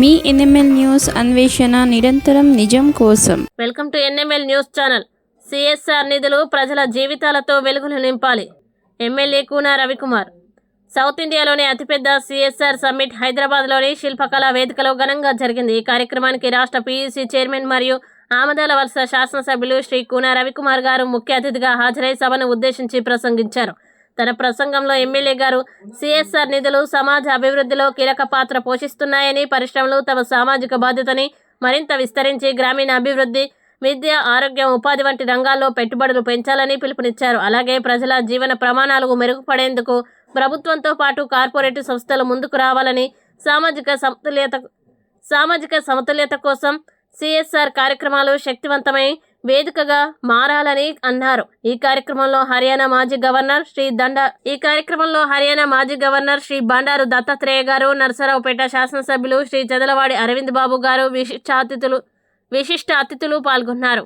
మీ NML news అన్వేషణ నిరంతరం నిజం కోసం. Welcome to NML news channel. CSR నిధులు ప్రజల జీవితాలతో వెలుగులు నింపాలి. ఎమ్మెల్యే కూన రవికుమార్. సౌత్ ఇండియాలోని అతిపెద్ద సిఎస్ఆర్ సమ్మిట్ హైదరాబాద్లోని శిల్పకళా వేదికలో ఘనంగా జరిగింది. ఈ కార్యక్రమానికి రాష్ట్ర పీయూసీ చైర్మన్ మరియు ఆమదాల వలస శాసనసభ్యులు శ్రీ కూన రవికుమార్ గారు ముఖ్య అతిథిగా హాజరై సభను ఉద్దేశించి ప్రసంగించారు. తన ప్రసంగంలో ఎమ్మెల్యే గారు సిఎస్ఆర్ నిధులు సమాజ అభివృద్ధిలో కీలక పాత్ర పోషిస్తున్నాయని పరిశ్రమలు తమ సామాజిక బాధ్యతని మరింత విస్తరించి గ్రామీణ అభివృద్ధి విద్య ఆరోగ్యం ఉపాధి వంటి రంగాల్లో పెట్టుబడులు పెంచాలని పిలుపునిచ్చారు. అలాగే ప్రజల జీవన ప్రమాణాలు మెరుగుపడేందుకు ప్రభుత్వంతో పాటు కార్పొరేట్ సంస్థలు ముందుకు రావాలని సామాజిక సమతుల్యత సామాజిక సమతుల్యత కోసం సిఎస్ఆర్ కార్యక్రమాలు శక్తివంతమై వేదికగా మారాలని అన్నారు. ఈ కార్యక్రమంలో హర్యానా మాజీ గవర్నర్ శ్రీ దండ ఈ కార్యక్రమంలో హర్యానా మాజీ గవర్నర్ శ్రీ బండారు దత్తాత్రేయ గారు నరసరావుపేట శాసనసభ్యులు శ్రీ చదలవాడి అరవింద్ బాబు గారు విశిష్ట అతిథులు విశిష్ట అతిథులు పాల్గొన్నారు.